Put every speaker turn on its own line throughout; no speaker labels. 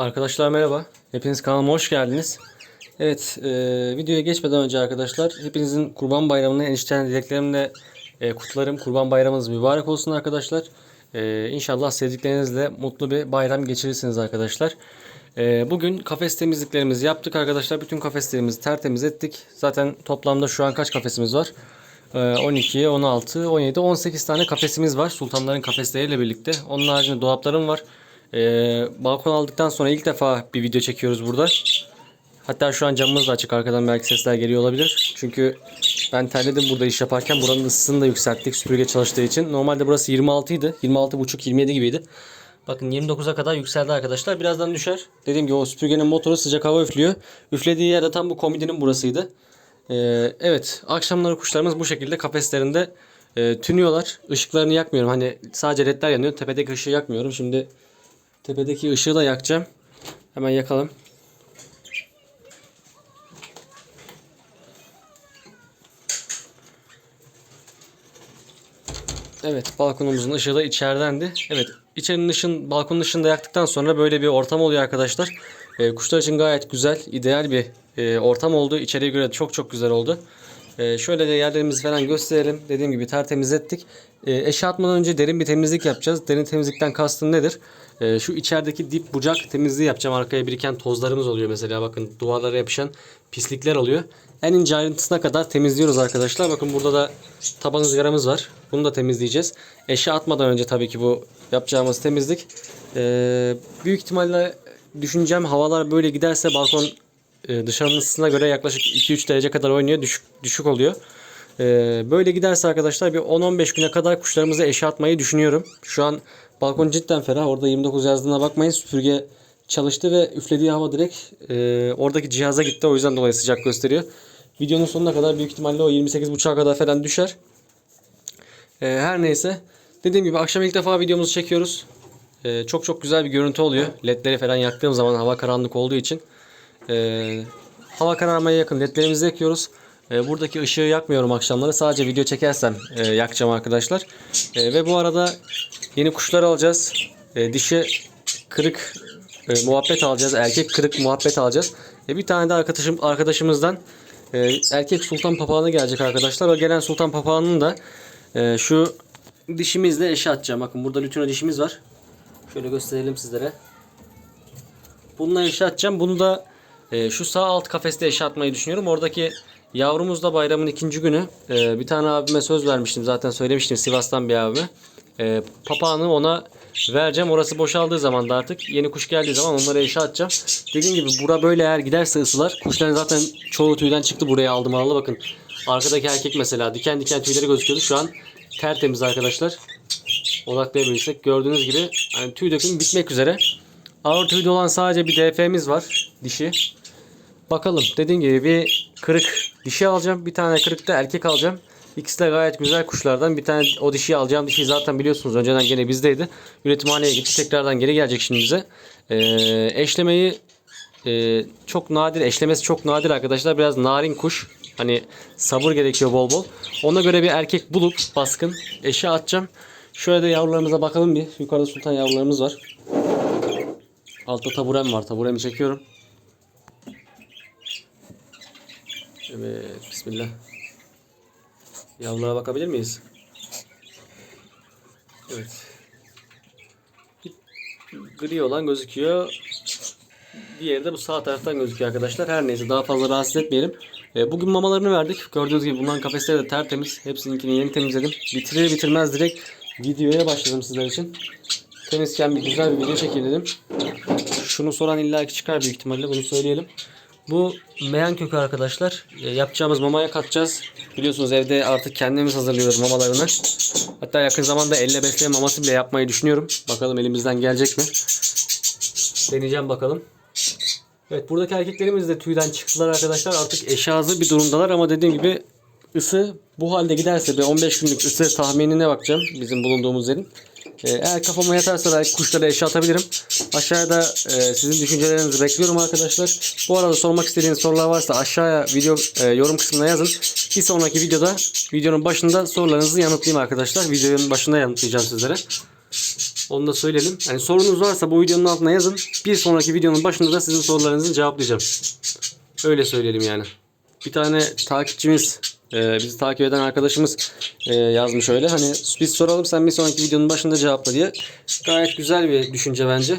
Arkadaşlar merhaba. Hepiniz kanalıma hoş geldiniz. Evet, e, videoya geçmeden önce arkadaşlar hepinizin Kurban Bayramı'nı enişten dileklerimle e, kutlarım. Kurban Bayramınız mübarek olsun arkadaşlar. E, inşallah sevdiklerinizle mutlu bir bayram geçirirsiniz arkadaşlar. E, bugün kafes temizliklerimizi yaptık arkadaşlar. Bütün kafeslerimizi tertemiz ettik. Zaten toplamda şu an kaç kafesimiz var? E, 12, 16, 17, 18 tane kafesimiz var. Sultanların kafesleriyle birlikte. Onun haricinde dolaplarım var. Ee, balkon aldıktan sonra ilk defa bir video çekiyoruz burada. Hatta şu an camımız da açık. Arkadan belki sesler geliyor olabilir. Çünkü ben terledim burada iş yaparken. Buranın ısısını da yükselttik süpürge çalıştığı için. Normalde burası 26 idi. 26,5-27 gibiydi. Bakın 29'a kadar yükseldi arkadaşlar. Birazdan düşer. Dediğim gibi o süpürgenin motoru sıcak hava üflüyor. Üflediği yer de tam bu komodinin burasıydı. Ee, evet akşamları kuşlarımız bu şekilde kafeslerinde e, tünüyorlar. Işıklarını yakmıyorum. Hani sadece ledler yanıyor. Tepedeki ışığı yakmıyorum. Şimdi Tepedeki ışığı da yakacağım. Hemen yakalım. Evet balkonumuzun ışığı da içeridendi. Evet içerinin ışın balkonun ışığını da yaktıktan sonra böyle bir ortam oluyor arkadaşlar. Ee, kuşlar için gayet güzel, ideal bir e, ortam oldu. İçeriye göre çok çok güzel oldu. Ee, şöyle de yerlerimizi falan gösterelim. Dediğim gibi tertemiz ettik. Ee, eşe atmadan önce derin bir temizlik yapacağız. Derin temizlikten kastım nedir? Ee, şu içerideki dip bucak temizliği yapacağım. Arkaya biriken tozlarımız oluyor mesela. Bakın duvarlara yapışan pislikler oluyor. En ince ayrıntısına kadar temizliyoruz arkadaşlar. Bakın burada da taban ızgaramız var. Bunu da temizleyeceğiz. Eşe atmadan önce tabii ki bu yapacağımız temizlik. Ee, büyük ihtimalle düşüneceğim havalar böyle giderse balkon e, dışarının ısısına göre yaklaşık 2-3 derece kadar oynuyor. Düşük, düşük oluyor. Ee, böyle giderse arkadaşlar bir 10-15 güne kadar kuşlarımıza eşe atmayı düşünüyorum. Şu an balkon cidden ferah. Orada 29 yazdığına bakmayın. Süpürge çalıştı ve üflediği hava direkt e, oradaki cihaza gitti. O yüzden dolayı sıcak gösteriyor. Videonun sonuna kadar büyük ihtimalle o 28.5'a kadar falan düşer. Ee, her neyse. Dediğim gibi akşam ilk defa videomuzu çekiyoruz. Ee, çok çok güzel bir görüntü oluyor. Ledleri falan yaktığım zaman hava karanlık olduğu için. Ee, hava kararmaya yakın ledlerimizi yakıyoruz. Ee, buradaki ışığı yakmıyorum akşamları. Sadece video çekersem e, yakacağım arkadaşlar. Ee, ve bu arada yeni kuşlar alacağız. Ee, dişi kırık e, muhabbet alacağız. Erkek kırık muhabbet alacağız. E, bir tane de arkadaşım arkadaşımızdan e, erkek sultan papağanı gelecek arkadaşlar. O gelen sultan papağanının da e, şu dişimizle eşe atacağım. Bakın burada lütino dişimiz var. Şöyle gösterelim sizlere. Bununla eşe atacağım. Bunu da e, şu sağ alt kafeste eşe atmayı düşünüyorum. Oradaki yavrumuz da bayramın ikinci günü. E, bir tane abime söz vermiştim. Zaten söylemiştim Sivas'tan bir abime. E, papağanı ona vereceğim. Orası boşaldığı zaman da artık yeni kuş geldiği zaman onları eşe atacağım. Dediğim gibi bura böyle eğer giderse ısılar. Kuşların zaten çoğu tüyden çıktı buraya aldım aldı. Bakın arkadaki erkek mesela diken diken tüyleri gözüküyordu. Şu an tertemiz arkadaşlar. Odaklayabilirsek gördüğünüz gibi hani tüy dökümü bitmek üzere. Ağır tüyde olan sadece bir DF'miz var. Dişi. Bakalım dediğim gibi bir kırık dişi alacağım. Bir tane kırık da erkek alacağım. İkisi de gayet güzel kuşlardan. Bir tane o dişiyi alacağım. Dişi zaten biliyorsunuz önceden gene bizdeydi. Üretimhaneye gitti. Tekrardan geri gelecek şimdi bize. Ee, eşlemeyi e, çok nadir. Eşlemesi çok nadir arkadaşlar. Biraz narin kuş. Hani sabır gerekiyor bol bol. Ona göre bir erkek bulup baskın eşe atacağım. Şöyle de yavrularımıza bakalım bir. Yukarıda sultan yavrularımız var. Altta taburem var. Taburemi çekiyorum. Evet. Bismillah. Yavrulara bakabilir miyiz? Evet. Gri olan gözüküyor. Diğeri de bu sağ taraftan gözüküyor arkadaşlar. Her neyse daha fazla rahatsız etmeyelim. E, bugün mamalarını verdik. Gördüğünüz gibi bunların kafesleri de tertemiz. Hepsininkini yeni temizledim. Bitirir bitirmez direkt videoya başladım sizler için. Temizken bir güzel bir video çekeyim. Şunu soran illaki çıkar büyük ihtimalle bunu söyleyelim. Bu meyan kökü arkadaşlar. E, yapacağımız mamaya katacağız. Biliyorsunuz evde artık kendimiz hazırlıyoruz mamalarını. Hatta yakın zamanda elle besleme maması bile yapmayı düşünüyorum. Bakalım elimizden gelecek mi? Deneyeceğim bakalım. Evet buradaki erkeklerimiz de tüyden çıktılar arkadaşlar. Artık eşazı bir durumdalar ama dediğim gibi ısı bu halde giderse bir 15 günlük ısı tahminine bakacağım bizim bulunduğumuz yerin. Ee, eğer kafama yatarsa belki kuşlara eşe atabilirim. Aşağıda e, sizin düşüncelerinizi bekliyorum arkadaşlar. Bu arada sormak istediğiniz sorular varsa aşağıya video e, yorum kısmına yazın. Bir sonraki videoda videonun başında sorularınızı yanıtlayayım arkadaşlar. Videonun başında yanıtlayacağım sizlere. Onu da söyleyelim. Yani sorunuz varsa bu videonun altına yazın. Bir sonraki videonun başında da sizin sorularınızı cevaplayacağım. Öyle söyleyelim yani. Bir tane takipçimiz, e, bizi takip eden arkadaşımız e, yazmış öyle. Hani biz soralım sen bir sonraki videonun başında cevapla diye. Gayet güzel bir düşünce bence.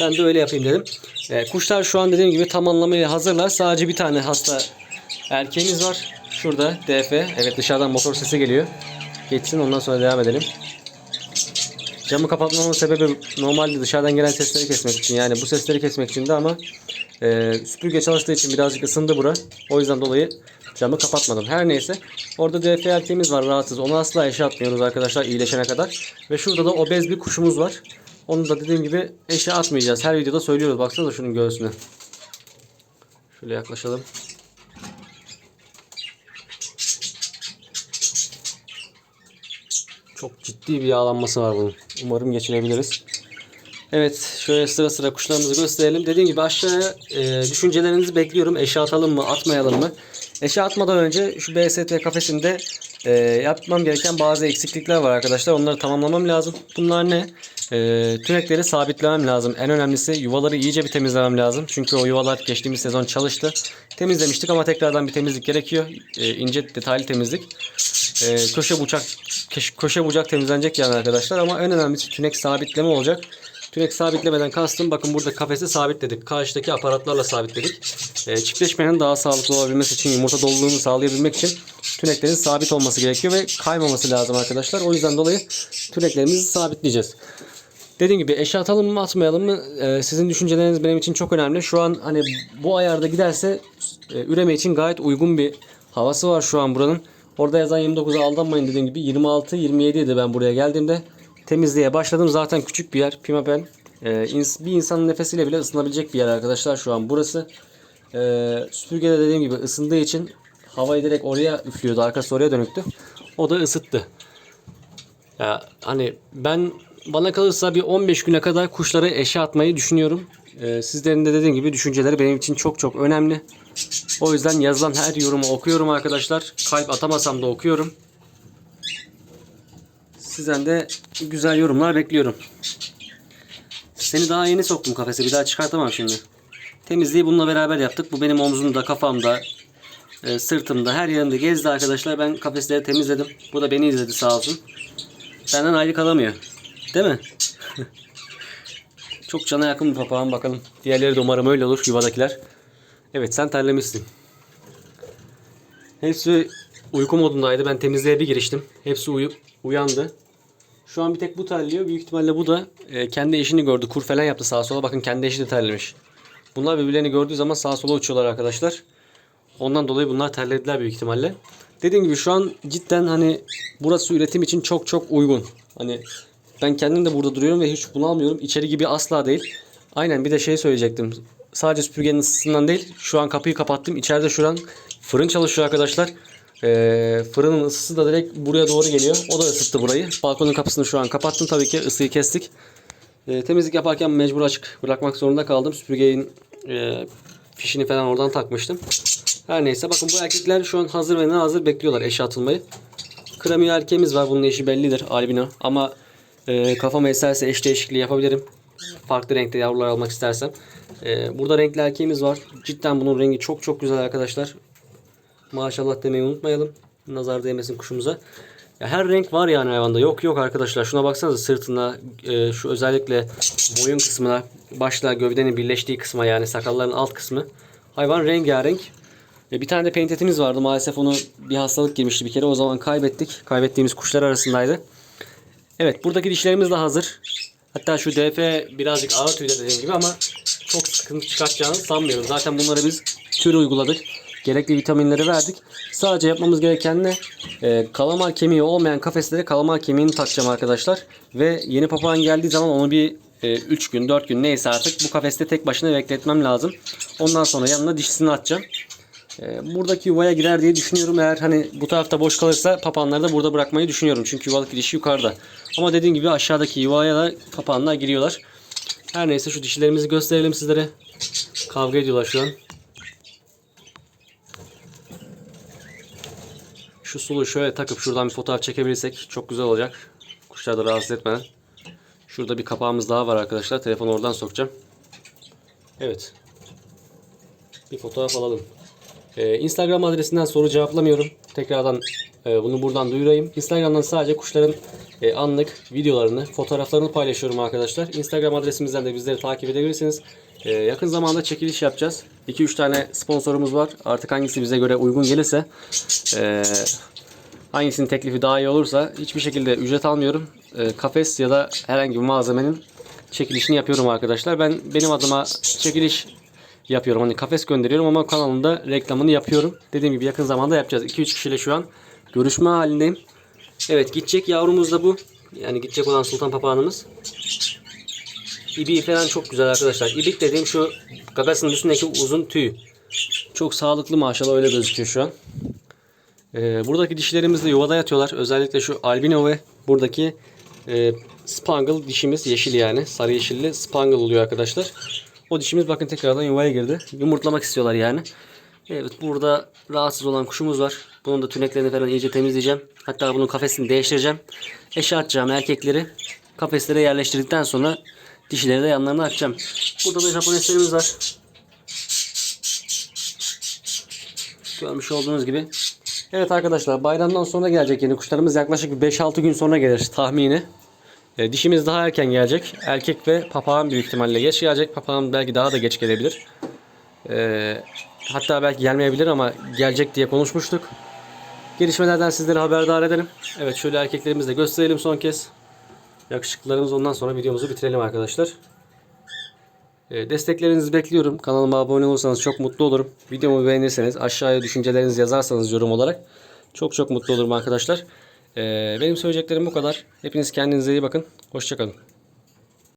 Ben de öyle yapayım dedim. E, kuşlar şu an dediğim gibi tam anlamıyla hazırlar. Sadece bir tane hasta erkeğimiz var. Şurada DF. Evet dışarıdan motor sesi geliyor. Geçsin ondan sonra devam edelim. Camı kapatmamın sebebi normalde dışarıdan gelen sesleri kesmek için. Yani bu sesleri kesmek içindi ama e, süpürge çalıştığı için birazcık ısındı bura. O yüzden dolayı camı kapatmadım. Her neyse. Orada DF erkeğimiz var rahatsız. Onu asla eşe arkadaşlar iyileşene kadar. Ve şurada da obez bir kuşumuz var. Onu da dediğim gibi eşe atmayacağız. Her videoda söylüyoruz. Baksana şunun göğsüne. Şöyle yaklaşalım. Çok ciddi bir yağlanması var bunun. Umarım geçirebiliriz. Evet şöyle sıra sıra kuşlarımızı gösterelim. Dediğim gibi aşağıya e, düşüncelerinizi bekliyorum. Eşe atalım mı atmayalım mı? Eşe atmadan önce şu BST kafesinde e, yapmam gereken bazı eksiklikler var arkadaşlar. Onları tamamlamam lazım. Bunlar ne? E, tünekleri sabitlemem lazım. En önemlisi yuvaları iyice bir temizlemem lazım. Çünkü o yuvalar geçtiğimiz sezon çalıştı. Temizlemiştik ama tekrardan bir temizlik gerekiyor. E, ince detaylı temizlik. E, köşe bucak köşe- bucak temizlenecek yani arkadaşlar ama en önemlisi tünek sabitleme olacak. Tünek sabitlemeden kastım bakın burada kafesi sabitledik. Karşıdaki aparatlarla sabitledik. E, çiftleşmenin daha sağlıklı olabilmesi için yumurta doluluğunu sağlayabilmek için tüneklerin sabit olması gerekiyor ve kaymaması lazım arkadaşlar. O yüzden dolayı tüneklerimizi sabitleyeceğiz. Dediğim gibi eşe atalım mı atmayalım mı e, sizin düşünceleriniz benim için çok önemli. Şu an hani bu ayarda giderse e, üreme için gayet uygun bir havası var şu an buranın. Orada yazan 29'a aldanmayın dediğim gibi 26-27 idi ben buraya geldiğimde. Temizliğe başladım. Zaten küçük bir yer. Pimapen. E, ins- bir insanın nefesiyle bile ısınabilecek bir yer arkadaşlar şu an burası. E, süpürge de dediğim gibi ısındığı için havayı direkt oraya üflüyordu. Arkası oraya dönüktü. O da ısıttı. Ya hani ben bana kalırsa bir 15 güne kadar kuşları eşe atmayı düşünüyorum. Ee, sizlerin de dediğim gibi düşünceleri benim için çok çok önemli. O yüzden yazılan her yorumu okuyorum arkadaşlar. Kalp atamasam da okuyorum. Sizden de güzel yorumlar bekliyorum. Seni daha yeni soktum kafese. Bir daha çıkartamam şimdi. Temizliği bununla beraber yaptık. Bu benim omzumda, kafamda, e, sırtımda, her yerimde gezdi arkadaşlar. Ben kafesleri temizledim. Bu da beni izledi sağ olsun. Benden ayrı kalamıyor. Değil mi? Çok cana yakın bir papağan bakalım. Diğerleri de umarım öyle olur yuvadakiler. Evet sen terlemişsin. Hepsi uyku modundaydı. Ben temizliğe bir giriştim. Hepsi uyup uyandı. Şu an bir tek bu terliyor. Büyük ihtimalle bu da e, kendi eşini gördü. Kur falan yaptı sağa sola. Bakın kendi eşi de terlemiş. Bunlar birbirlerini gördüğü zaman sağa sola uçuyorlar arkadaşlar. Ondan dolayı bunlar terlediler büyük ihtimalle. Dediğim gibi şu an cidden hani burası üretim için çok çok uygun. Hani ben kendim de burada duruyorum ve hiç bunalmıyorum. İçeri gibi asla değil. Aynen bir de şey söyleyecektim. Sadece süpürgenin ısısından değil. Şu an kapıyı kapattım. İçeride şu an fırın çalışıyor arkadaşlar. Ee, fırının ısısı da direkt buraya doğru geliyor. O da ısıttı burayı. Balkonun kapısını şu an kapattım. Tabii ki ısıyı kestik. Ee, temizlik yaparken mecbur açık bırakmak zorunda kaldım. Süpürgenin e, fişini falan oradan takmıştım. Her neyse bakın bu erkekler şu an hazır ve ne hazır bekliyorlar eşe atılmayı. Kramiyo erkeğimiz var. Bunun eşi bellidir. Albino. Ama e, kafama eserse eş değişikliği yapabilirim. Farklı renkte yavrular almak istersem. E, burada renkli erkeğimiz var. Cidden bunun rengi çok çok güzel arkadaşlar. Maşallah demeyi unutmayalım. Nazar değmesin kuşumuza. Ya her renk var yani hayvanda. Yok yok arkadaşlar. Şuna baksanıza sırtına, e, şu özellikle boyun kısmına, başla gövdenin birleştiği kısma yani sakalların alt kısmı. Hayvan rengarenk. E, bir tane de pentetimiz vardı. Maalesef onu bir hastalık girmişti bir kere. O zaman kaybettik. Kaybettiğimiz kuşlar arasındaydı. Evet buradaki dişlerimiz de hazır. Hatta şu DF birazcık ağır tüyde dediğim gibi ama çok sıkıntı çıkartacağını sanmıyorum. Zaten bunları biz tür uyguladık. Gerekli vitaminleri verdik. Sadece yapmamız gereken ne? Ee, kalamar kemiği olmayan kafeslere kalamar kemiğini takacağım arkadaşlar. Ve yeni papağan geldiği zaman onu bir 3 gün 4 gün neyse artık bu kafeste tek başına bekletmem lazım. Ondan sonra yanına dişisini atacağım. Ee, buradaki yuvaya girer diye düşünüyorum. Eğer hani bu tarafta boş kalırsa papağanları da burada bırakmayı düşünüyorum. Çünkü yuvalık dişi yukarıda. Ama dediğim gibi aşağıdaki yuvaya da papağanlar giriyorlar. Her neyse şu dişilerimizi gösterelim sizlere. Kavga ediyorlar şu an. Şu sulu şöyle takıp şuradan bir fotoğraf çekebilirsek çok güzel olacak. Kuşları da rahatsız etmeden. Şurada bir kapağımız daha var arkadaşlar. Telefonu oradan sokacağım. Evet. Bir fotoğraf alalım. Ee, Instagram adresinden soru cevaplamıyorum. Tekrardan e, bunu buradan duyurayım. Instagram'dan sadece kuşların e, anlık videolarını, fotoğraflarını paylaşıyorum arkadaşlar. Instagram adresimizden de bizleri takip edebilirsiniz. E, yakın zamanda çekiliş yapacağız. 2-3 tane sponsorumuz var. Artık hangisi bize göre uygun gelirse e, hangisinin teklifi daha iyi olursa hiçbir şekilde ücret almıyorum. E, kafes ya da herhangi bir malzemenin çekilişini yapıyorum arkadaşlar. Ben benim adıma çekiliş yapıyorum. Hani kafes gönderiyorum ama kanalımda reklamını yapıyorum. Dediğim gibi yakın zamanda yapacağız. 2-3 kişiyle şu an görüşme halindeyim. Evet gidecek yavrumuz da bu. Yani gidecek olan sultan papağanımız. İbiği falan çok güzel arkadaşlar. İbik dediğim şu gagasının üstündeki uzun tüy. Çok sağlıklı maşallah öyle gözüküyor şu an. Ee, buradaki dişilerimiz de yuvada yatıyorlar. Özellikle şu albino ve buradaki e, spangle dişimiz yeşil yani. Sarı yeşilli spangle oluyor arkadaşlar. O dişimiz bakın tekrardan yuvaya girdi. Yumurtlamak istiyorlar yani. Evet burada rahatsız olan kuşumuz var. Bunun da tüneklerini falan iyice temizleyeceğim. Hatta bunun kafesini değiştireceğim. Eşe atacağım erkekleri. Kafeslere yerleştirdikten sonra dişileri de yanlarına atacağım. Burada da Japoneslerimiz var. Görmüş olduğunuz gibi. Evet arkadaşlar bayramdan sonra gelecek yeni kuşlarımız yaklaşık bir 5-6 gün sonra gelir tahmini. E, dişimiz daha erken gelecek. Erkek ve papağan büyük ihtimalle geç gelecek. Papağan belki daha da geç gelebilir. E, hatta belki gelmeyebilir ama gelecek diye konuşmuştuk. Gelişmelerden sizleri haberdar edelim. Evet şöyle erkeklerimizi de gösterelim son kez. Yakışıklılarımız ondan sonra videomuzu bitirelim arkadaşlar. E, Desteklerinizi bekliyorum. Kanalıma abone olursanız çok mutlu olurum. Videomu beğenirseniz aşağıya düşüncelerinizi yazarsanız yorum olarak çok çok mutlu olurum arkadaşlar. E, Benim söyleyeceklerim bu kadar. Hepiniz kendinize iyi bakın. Hoşçakalın.